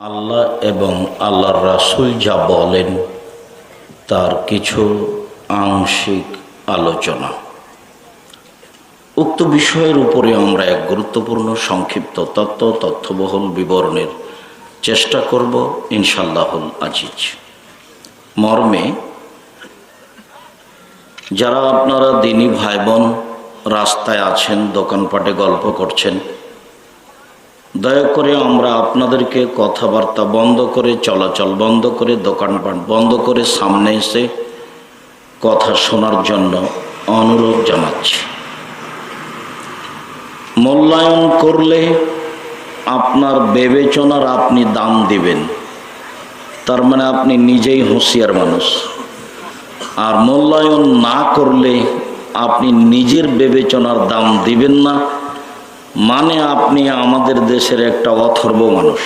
আল্লাহ এবং আল্লাহর রাসুল যা বলেন, তার কিছু আংশিক আলোচনা। উক্ত বিষয়ের উপরে আমরা এক গুরুত্বপূর্ণ সংক্ষিপ্ত তত্ত্ব, তথ্যবহুল বিবরণের চেষ্টা করব ইনশাল্লাহুল আজিজ। মর্মে, যারা আপনারা দিনী ভাই বোন রাস্তায় আছেন, দোকানপাটে গল্প করছেন দয়া করে আমরা আপনাদেরকে কথাবার্তা বন্ধ করে, চলাচল বন্ধ করে, দোকানপাট বন্ধ করে সামনে এসে কথা শোনার জন্য অনুরোধ জানাচ্ছি। মূল্যায়ন করলে আপনার বিবেচনার আপনি দাম দিবেন। তার মানে আপনি নিজেই হুঁশিয়ার মানুষ। আর মূল্যায়ন না করলে আপনি নিজের বিবেচনার দাম দিবেন না। মানে আপনি আমাদের দেশের একটা অথর্ব মানুষ।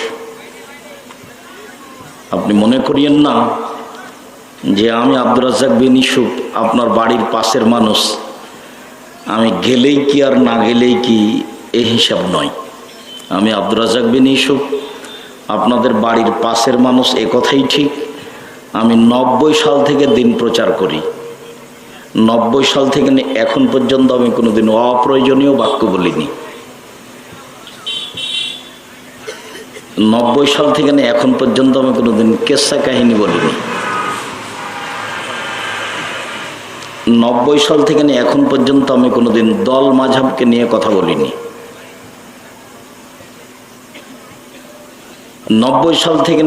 আপনি মনে করিয়েন না যে আমি আব্দুর রাজ্জাক বিন ইসুফ, আপনার বাড়ির পাশের মানুষ। আমি গেলেই কি আর না গেলেই কি এ হিসাব নয়। আমি আব্দুর রাজ্জাক বিন ইসুফ, আপনাদের বাড়ির পাশের মানুষ এ কথাই ঠিক। আমি নব্বই সাল থেকে দিন প্রচার করি। নব্বই সাল থেকে এখন পর্যন্ত আমি কোনোদিন অপ্রয়োজনীয় বাক্য বলিনি। নব্বই সাল থেকে নিয়ে এখন পর্যন্ত আমি কোনোদিন কেসা কাহিনী বলিনি। নব্বই সাল থেকে নিয়ে এখন পর্যন্ত আমি কোনোদিন দল মাঝাবকে নিয়ে কথা বলিনি। নব্বই সাল থেকে